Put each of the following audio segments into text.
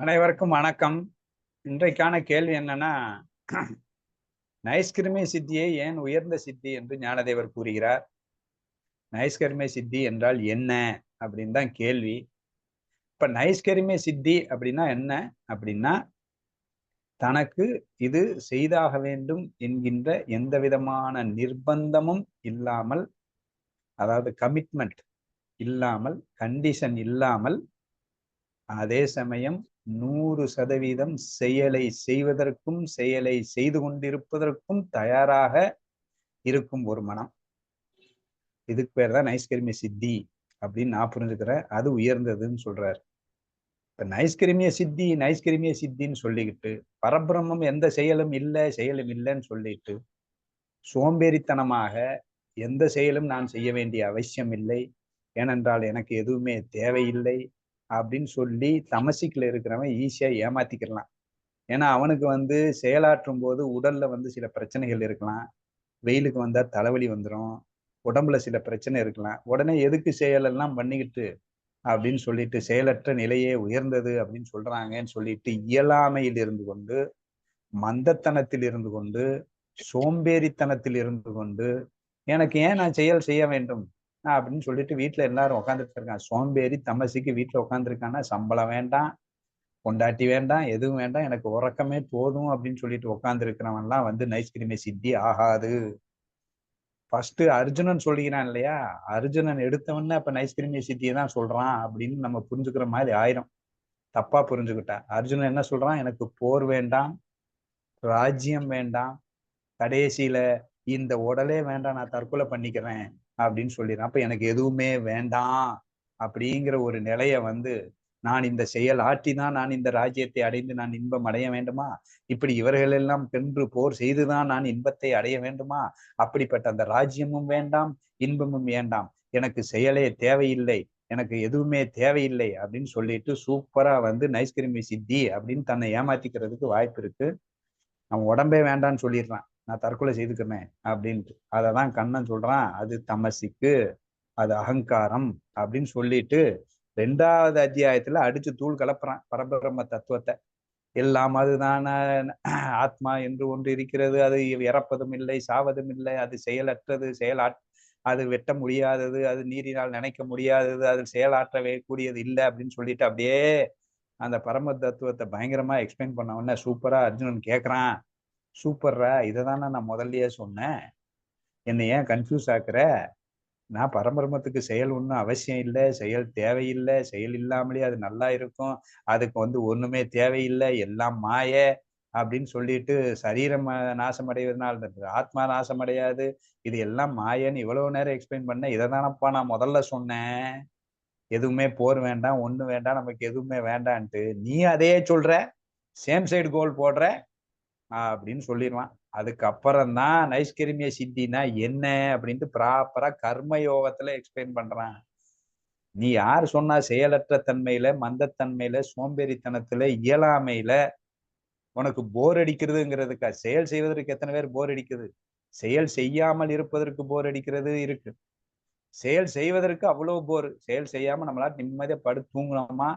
அனைவருக்கும் வணக்கம். இன்றைக்கான கேள்வி என்னன்னா நைஸ்கிருமி சித்தியை ஏன் உயர்ந்த சித்தி என்று ஞானதேவர் கூறுகிறார். நைஸ்கர்மே சித்தி என்றால் என்ன அப்படின்னு தான் கேள்வி. இப்ப நைஸ்கரிமை சித்தி அப்படின்னா என்ன? அப்படின்னா தனக்கு இது செய்தாக வேண்டும் என்கின்ற எந்த விதமான நிர்பந்தமும் இல்லாமல் அதாவது கமிட்மெண்ட் இல்லாமல் கண்டிஷன் இல்லாமல் அதே சமயம் நூறு சதவீதம் செயலை செய்வதற்கும் செயலை செய்து கொண்டிருப்பதற்கும் தயாராக இருக்கும் ஒரு மனம். இதுக்கு பேர் தான் நைஸ்கிருமிய சித்தி அப்படின்னு நான் புரிஞ்சுக்கிறேன். அது உயர்ந்ததுன்னு சொல்றாரு. இப்ப நைஸ்கிருமிய சித்தி நைஸ்கிருமிய சித்தின்னு சொல்லிக்கிட்டு பரபிரமம் எந்த செயலும் இல்லை செயலும் இல்லைன்னு சொல்லிட்டு சோம்பேறித்தனமாக எந்த செயலும் நான் செய்ய வேண்டிய அவசியம் இல்லை. ஏனென்றால் எனக்கு எதுவுமே தேவையில்லை அப்படின்னு சொல்லி தமசிக்கில் இருக்கிறவன் ஈஸியாக ஏமாத்திக்கிடலாம். ஏன்னா அவனுக்கு வந்து செயலாற்றும் போது உடல்ல வந்து சில பிரச்சனைகள் இருக்கலாம். வெயிலுக்கு வந்தால் தலைவலி வந்துடும் உடம்புல சில பிரச்சனை இருக்கலாம். உடனே எதுக்கு செயலெல்லாம் பண்ணிக்கிட்டு அப்படின்னு சொல்லிட்டு செயலற்ற நிலையே உயர்ந்தது அப்படின்னு சொல்றாங்கன்னு சொல்லிட்டு இயலாமையில் இருந்து கொண்டு மந்தத்தனத்தில் இருந்து கொண்டு சோம்பேறித்தனத்தில் இருந்து கொண்டு எனக்கு ஏன் நான் செயல் செய்ய வேண்டும்? அப்படின்னு சொல்லிட்டு வீட்டில் எல்லாரும் உட்காந்துட்டு இருக்கான் சோம்பேறி தமசிக்கு வீட்டில் உட்காந்துருக்கான்னா சம்பளம் வேண்டாம் கொண்டாட்டி வேண்டாம் எதுவும் வேண்டாம் எனக்கு உறக்கமே போதும் அப்படின்னு சொல்லிட்டு உட்காந்துருக்கிறவன்லாம் வந்து நைஸ்கிரிமே சித்தி ஆகாது. ஃபர்ஸ்ட் அர்ஜுனன் சொல்லிக்கிறான் இல்லையா? அர்ஜுனன் எடுத்தவன்னு அப்ப நைஸ்கிரிமிய சித்தியை தான் சொல்றான் அப்படின்னு நம்ம புரிஞ்சுக்கிற மாதிரி ஆயிரும். தப்பா புரிஞ்சுக்கிட்டா. அர்ஜுனன் என்ன சொல்றான்? எனக்கு போர் வேண்டாம் ராஜ்யம் வேண்டாம் கடைசியில இந்த உடலே வேண்டாம் நான் தற்கொலை பண்ணிக்கிறேன் அப்படின்னு சொல்லிடுறேன். அப்ப எனக்கு எதுவுமே வேண்டாம் அப்படிங்கிற ஒரு நிலைய வந்து நான் இந்த செயல் ஆற்றிதான் நான் இந்த ராஜ்யத்தை அடைந்து நான் இன்பம் அடைய வேண்டுமா? இப்படி இவர்கள் எல்லாம் பென்று போர் செய்துதான் நான் இன்பத்தை அடைய வேண்டுமா? அப்படிப்பட்ட அந்த ராஜ்யமும் வேண்டாம் இன்பமும் வேண்டாம். எனக்கு செயலே தேவையில்லை எனக்கு எதுவுமே தேவையில்லை அப்படின்னு சொல்லிட்டு சூப்பரா வந்து நைஸ்கிரிமி சித்தி அப்படின்னு தன்னை ஏமாத்திக்கிறதுக்கு வாய்ப்பு இருக்கு. அவன் உடம்பே வேண்டான்னு சொல்லிடுறான். நான் தற்கொலை செய்துக்கிறேன் அப்படின்ட்டு. அதை தான் கண்ணன் சொல்றான் அது தமசிக்கு அது அகங்காரம் அப்படின்னு சொல்லிட்டு ரெண்டாவது அத்தியாயத்துல அடிச்சு தூள் கலப்புறான் பரபிரம்ம தத்துவத்தை. எல்லாம் அதுதான ஆத்மா என்று ஒன்று இருக்கிறது அது இறப்பதும் இல்லை சாவதும் இல்லை அது செயலற்றது செயலா அது வெட்ட முடியாதது அது நீரினால் நினைக்க முடியாதது அது செயலாற்றவே கூடியது இல்லை அப்படின்னு சொல்லிட்டு அப்படியே அந்த பரம தத்துவத்தை பயங்கரமா எக்ஸ்பிளைன் பண்ண உடனே சூப்பரா அர்ஜுனன் கேக்குறான். சூப்பர்ரா இதை தானே நான் முதல்லயே சொன்னேன்? என்னை ஏன் கன்ஃபியூஸ் ஆக்குற? நான் பரம்பரமத்துக்கு செயல் ஒன்றும் அவசியம் இல்லை செயல் தேவையில்லை செயல் இல்லாமலே அது நல்லா இருக்கும் அதுக்கு வந்து ஒண்ணுமே தேவையில்லை எல்லாம் மாய அப்படின்னு சொல்லிட்டு சரீரம் நாசமடைவதனால் ஆத்மா நாசமடையாது. இது எல்லாம் மாயன்னு இவ்வளவு நேரம் எக்ஸ்பிளைன் பண்ண இதை தானப்பா நான் முதல்ல சொன்னேன். எதுவுமே போர் வேண்டாம் ஒன்றும் வேண்டாம் நமக்கு எதுவுமே வேண்டான்ட்டு. நீ அதையே சொல்ற சேம் சைடு கோல் போடுற அப்படின்னு சொல்லிடுவான் அதுக்கப்புறம் தான் நைஸ்கிரிமிய சித்தினா என்ன அப்படின்ட்டு ப்ராப்பரா கர்ம யோகத்துல எக்ஸ்பிளைன் பண்றான். நீ யார் சொன்னா செயலற்ற தன்மையில மந்தத்தன்மையில சோம்பேறித்தனத்துல இயலாமையில உனக்கு போர் அடிக்கிறதுங்கிறதுக்கா? செயல் செய்வதற்கு எத்தனை பேர் போர் அடிக்குது? செயல் செய்யாமல் இருப்பதற்கு போர் அடிக்கிறது இருக்கு. செயல் செய்வதற்கு அவ்வளவு போர் செயல் செய்யாம நம்மளால நிம்மதியா படு தூங்கணுமா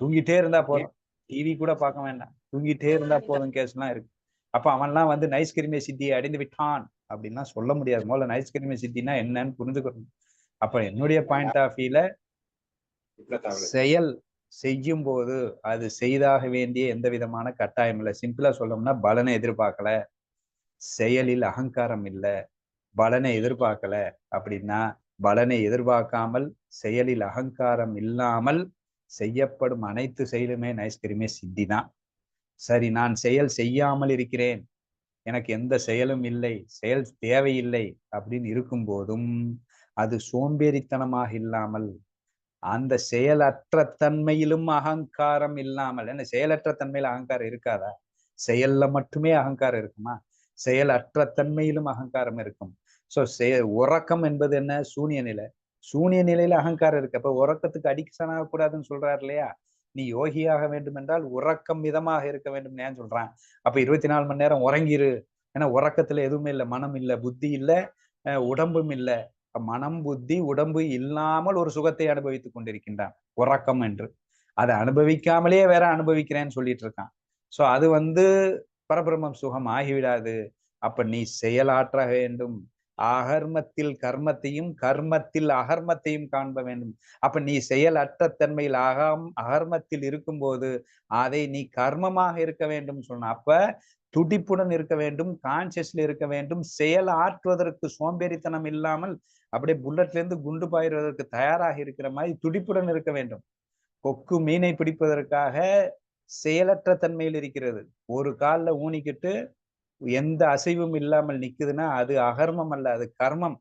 தூங்கிட்டே இருந்தா போதும். டிவி கூட பார்க்க வேண்டாம். தூங்கிட்டே இருந்தா போதும் கேஸ் எல்லாம் இருக்கு. அப்ப அவன்லாம் வந்து நைஸ்கிரிமிய சித்தியை அடைந்து விட்டான். அப்படின்லாம் சொல்ல முடியாது. முதல்ல நைஸ்கிரிமிய சித்தினா என்னன்னு புரிஞ்சுக்கணும். அப்ப என்னுடைய பாயிண்ட் ஆஃப் வியூல செயல் செய்யும் போது அது செய்தாக வேண்டிய எந்த விதமான கட்டாயம் இல்லை. சிம்பிளா சொல்லணும்னா பலனை எதிர்பார்க்கல. செயலில் அகங்காரம் இல்லை. பலனை எதிர்பார்க்கல அப்படின்னா பலனை எதிர்பார்க்காமல் செயலில் அகங்காரம் இல்லாமல் செய்யப்படும் அனைத்து செயலுமே நைஸ்கிரிமே சித்தி தான் சரி நான் செயல் செய்யாமல் இருக்கிறேன். எனக்கு எந்த செயலும் இல்லை. செயல் தேவையில்லை அப்படின்னு இருக்கும் போதும் அது சோம்பேறித்தனமாக இல்லாமல் அந்த செயலற்ற தன்மையிலும் அகங்காரம் இல்லாமல் என்ன செயலற்ற தன்மையில அகங்காரம் இருக்காதா? செயல்ல மட்டுமே அகங்காரம் இருக்குமா? செயலற்ற தன்மையிலும் அகங்காரம் இருக்கும். சோ செய உறக்கம் என்பது என்ன? சூனிய நிலை. சூனிய நிலையில அகங்காரம் இருக்கு. அப்ப உறக்கத்துக்கு அடிக்ஷன் ஆகக்கூடாதுன்னு சொல்றாரு இல்லையா? நீ யோகியாக வேண்டும் என்றால் உறக்கம் மிதமாக இருக்க வேண்டும் ஏன் சொல்றான். அப்ப இருபத்தி நாலு மணி நேரம் உறங்கிரு. ஏன்னா உறக்கத்துல எதுவுமே இல்லை மனம் இல்லை புத்தி இல்லை உடம்பும் இல்லை. மனம் புத்தி உடம்பு இல்லாமல் ஒரு சுகத்தை அனுபவித்துக் கொண்டிருக்கின்றான். உறக்கம் என்று. அதை அனுபவிக்காமலே வேற அனுபவிக்கிறேன்னு சொல்லிட்டு இருக்கான். சோ அது வந்து பரபிரம்மம் சுகம் ஆகிவிடாது. அப்ப நீ செயலாற்ற வேண்டும். அகர்மத்தில் கர்மத்தையும் கர்மத்தில் அகர்மத்தையும் காண்ப வேண்டும். அப்ப நீ செயலற்ற தன்மையில் அகம் அகர்மத்தில் இருக்கும்போது அதை நீ கர்மமாக இருக்க வேண்டும் சொன்ன. அப்ப துடிப்புடன் இருக்க வேண்டும் கான்சியஸ்ல இருக்க வேண்டும். செயல் ஆற்றுவதற்கு சோம்பேறித்தனம் இல்லாமல் அப்படியே புல்லட்ல இருந்து குண்டு பாயிடுவதற்கு தயாராக இருக்கிற மாதிரி துடிப்புடன் இருக்க வேண்டும். கொக்கு மீனை பிடிப்பதற்காக செயலற்ற தன்மையில் இருக்கிறது. ஒரு காலில் ஊனிக்கிட்டு எந்த அசைவும் இல்லாமல் நிக்குதுன்னா அது அகர்மம் அல்ல அது கர்மம்.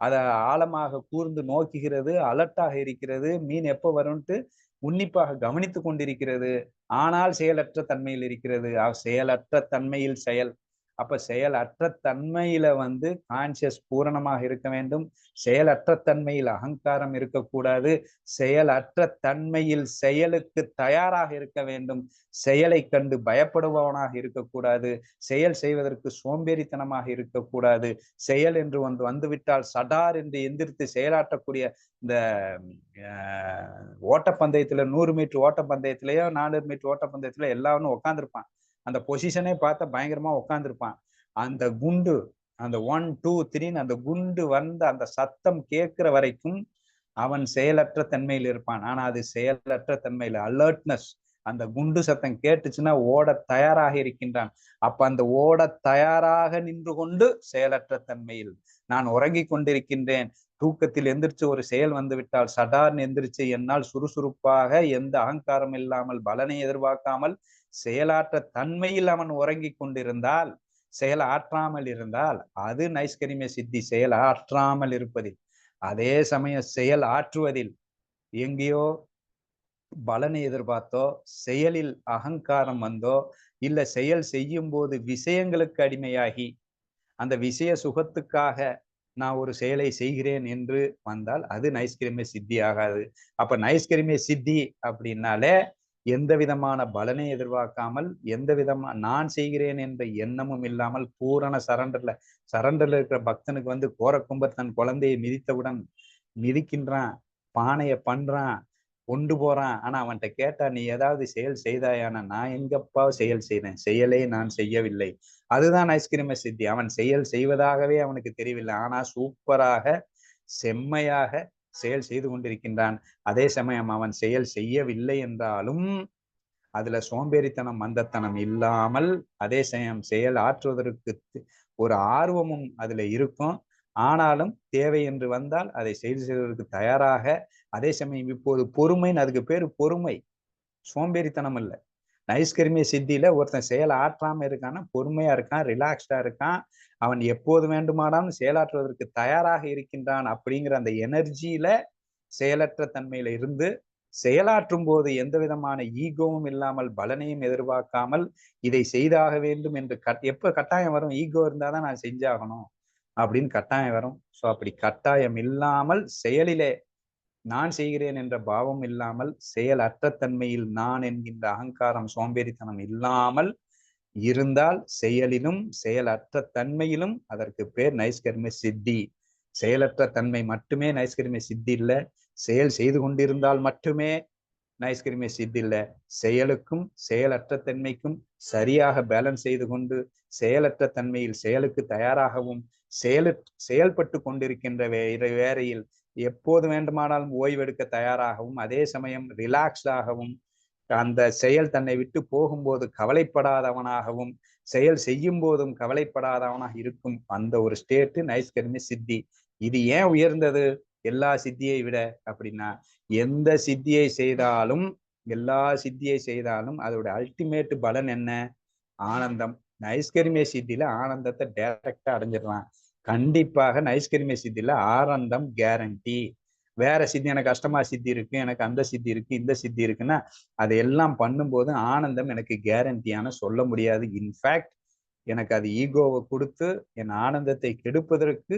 அதை ஆழமாக கூர்ந்து நோக்குகிறது அலர்ட்டாக இருக்கிறது மீன் எப்போ வரும்ட்டு உன்னிப்பாக கவனித்து கொண்டிருக்கிறது. ஆனால் செயலற்ற தன்மையில் இருக்கிறது. செயலற்ற தன்மையில் செயல். அப்ப செயலற்ற தன்மையில வந்து கான்சியஸ் பூரணமாக இருக்க வேண்டும். செயலற்ற தன்மையில் அகங்காரம் இருக்கக்கூடாது. செயலற்ற தன்மையில் செயலுக்கு தயாராக இருக்க வேண்டும். செயலை கண்டு பயப்படுபவனாக இருக்கக்கூடாது. செயல் செய்வதற்கு சோம்பேறித்தனமாக இருக்கக்கூடாது. செயல் என்று வந்து வந்துவிட்டால் சடார் என்று எந்திரித்து செயலாற்றக்கூடிய இந்த ஓட்டப்பந்தயத்துல நூறு மீட்டர் ஓட்டப்பந்தயத்திலேயோ நானூறு மீட்டர் ஓட்டப்பந்தயத்துல எல்லாரும் உட்காந்துருப்பான் அந்த பொசிஷனே பார்த்தா பயங்கரமா உட்காந்துருப்பான் அந்த குண்டு அந்த ஒன் டூ த்ரீன்னு அந்த குண்டு வந்த அந்த சத்தம் கேட்கிற வரைக்கும் அவன் செயலற்ற தன்மையில் இருப்பான். ஆனா அது செயலற்ற தன்மையில் அலர்ட்னஸ் அந்த குண்டு சத்தம் கேட்டுச்சுன்னா ஓட தயாராக இருக்கின்றான். அப்ப அந்த ஓட தயாராக நின்று கொண்டு செயலற்ற தன்மையில் நான் உறங்கி கொண்டிருக்கின்றேன். தூக்கத்தில் எந்திரிச்சு ஒரு செயல் வந்துவிட்டால் சடார்னு எந்திரிச்சு என்னால் சுறுசுறுப்பாக எந்த அகங்காரம் இல்லாமல் பலனை எதிர்பார்க்காமல் செயலாற்ற தன்மையில் அவன் உறங்கி கொண்டிருந்தால் செயல் ஆற்றாமல் இருந்தால் அது நைஸ்கரிமை சித்தி செயல் ஆற்றாமல் இருப்பதில். அதே சமயம் செயல் ஆற்றுவதில் எங்கேயோ பலனை எதிர்பார்த்தோ செயலில் அகங்காரம் வந்தோ இல்ல செயல் செய்யும் போது விஷயங்களுக்கு அடிமையாகி அந்த விஷய சுகத்துக்காக நான் ஒரு செயலை செய்கிறேன் என்று வந்தால் அது நைஸ்கிரிமை சித்தி ஆகாது. அப்ப நைஸ்கிரிமை சித்தி அப்படின்னாலே எந்த விதமான பலனை எதிர்பார்க்காமல் எந்த விதமா நான் செய்கிறேன் என்ற எண்ணமும் இல்லாமல் பூரண சரண்டர்ல சரண்டர்ல இருக்கிற பக்தனுக்கு வந்து கோரக்கும்பர் தன் குழந்தையை மிதித்தவுடன் மிதிக்கின்றான் பானைய பண்றான் கொண்டு போறான். ஆனா அவன்கிட்ட கேட்டா நீ ஏதாவது செயல் செய்தாயான? நான் எங்கப்பா செயல் செய்தேன்? செயலே நான் செய்யவில்லை. அதுதான் ஐஸ்கிரீம சித்தி. அவன் செயல் செய்வதாகவே அவனுக்கு தெரியவில்லை. ஆனா சூப்பராக செம்மையாக செயல் செய்து கொண்டிருக்கின்றான். அதே சமயம் அவன் செயல் செய்யவில்லை என்றாலும் அதுல சோம்பேறித்தனம் மந்தத்தனம் இல்லாமல் அதே சமயம் செயல் ஆற்றுவதற்கு ஒரு ஆர்வமும் அதுல இருக்கும். ஆனாலும் தேவை என்று வந்தால் அதை செய்து செய்வதற்கு தயாராக. அதே சமயம் இப்போது பொறுமைன்னு அதுக்கு பேரு பொறுமை. சோம்பேறித்தனம் இல்லை நைஸ்கர்மிய சித்தியில ஒருத்தன் செயல் ஆற்றாம இருக்கான்னா பொறுமையா இருக்கான் ரிலாக்ஸ்டா இருக்கான். அவன் எப்போது வேண்டுமானாலும் செயலாற்றுவதற்கு தயாராக இருக்கின்றான் அப்படிங்கிற அந்த எனர்ஜியில செயலற்ற தன்மையில இருந்து செயலாற்றும் போது எந்த விதமான ஈகோவும் இல்லாமல் பலனையும் எதிர்பார்க்காமல் இதை செய்தாக வேண்டும் என்று கட் எப்ப கட்டாயம் வரும்? ஈகோ இருந்தாதான் நான் செஞ்சாகணும். அப்படின்னு கட்டாயம் வரும். ஸோ அப்படி கட்டாயம் இல்லாமல் செயலிலே நான் செய்கிறேன் என்ற பாவம் இல்லாமல் செயல் அற்றத்தன்மையில் நான் என்கின்ற அகங்காரம் சோம்பேறித்தனம் இல்லாமல் இருந்தால் செயலிலும் செயலற்ற தன்மையிலும் அதற்கு பேர் நைஸ்கர்ம சித்தி. செயலற்ற தன்மை மட்டுமே நைஸ்கர்ம சித்தி இல்லை. செயல் செய்து கொண்டிருந்தால் மட்டுமே நைஸ்கர்ம சித்தி இல்லை. செயலுக்கும் செயலற்ற தன்மைக்கும் சரியாக பேலன்ஸ் செய்து கொண்டு செயலற்ற தன்மையில் செயலுக்கு தயாராகவும் செயல் செயல்பட்டு கொண்டிருக்கின்ற வேற வேறையில் எப்போது வேண்டுமானாலும் ஓய்வெடுக்க தயாராகவும் அதே சமயம் ரிலாக்ஸ்டாகவும் அந்த செயல் தன்னை விட்டு போகும்போது கவலைப்படாதவனாகவும் செயல் செய்யும் போதும் கவலைப்படாதவனாக இருக்கும் அந்த ஒரு ஸ்டேட்டு நைஸ்கர்மி சித்தி. இது ஏன் உயர்ந்தது? எல்லா சித்தியை விட அப்படின்னா எந்த சித்தியை செய்தாலும் எல்லா சித்தியை செய்தாலும் அதோட அல்டிமேட் பலன் என்ன? ஆனந்தம். நைஸ்கரிமிய சித்தியில ஆனந்தத்தை டைரக்டா அடைஞ்சிடலாம். கண்டிப்பாக நைஸ்கரிமிய சித்தியில ஆனந்தம் கேரண்டி வேற சித்தி எனக்கு அஷ்டமா சித்தி இருக்கு எனக்கு அந்த சித்தி இருக்கு இந்த சித்தி இருக்குன்னா அதையெல்லாம் பண்ணும்போது ஆனந்தம் எனக்கு கேரண்டியான சொல்ல முடியாது. இன்ஃபேக்ட் எனக்கு அது ஈகோவை கொடுத்து என் ஆனந்தத்தை கெடுப்பதற்கு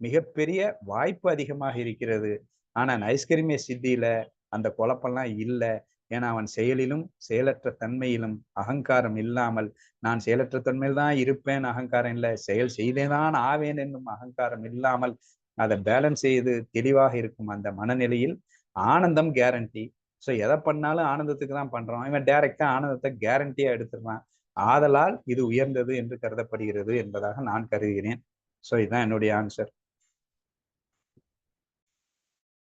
மிகப்பெரிய வாய்ப்பு அதிகமாக இருக்கிறது. ஆனா நைஸ்கரிமிய சித்தியில அந்த குழப்பம்லாம் இல்லை. ஏன்னா அவன் செயலிலும் செயலற்ற தன்மையிலும் அகங்காரம் இல்லாமல் நான் செயலற்ற தன்மையில் தான் இருப்பேன் அகங்காரம் இல்லை. செயல் செய்தேதான் ஆவேன் என்னும் அகங்காரம் இல்லாமல் அதை பேலன்ஸ் செய்து தெளிவாக இருக்கும் அந்த மனநிலையில் ஆனந்தம் கேரண்டி ஸோ எதை பண்ணாலும் ஆனந்தத்துக்கு தான் பண்றோம். இவன் டைரக்டா ஆனந்தத்தை கேரண்டியா எடுத்துடுறான். ஆதலால் இது உயர்ந்தது என்று கருதப்படுகிறது என்பதாக நான் கருதுகிறேன். ஸோ இதுதான் என்னுடைய ஆன்சர்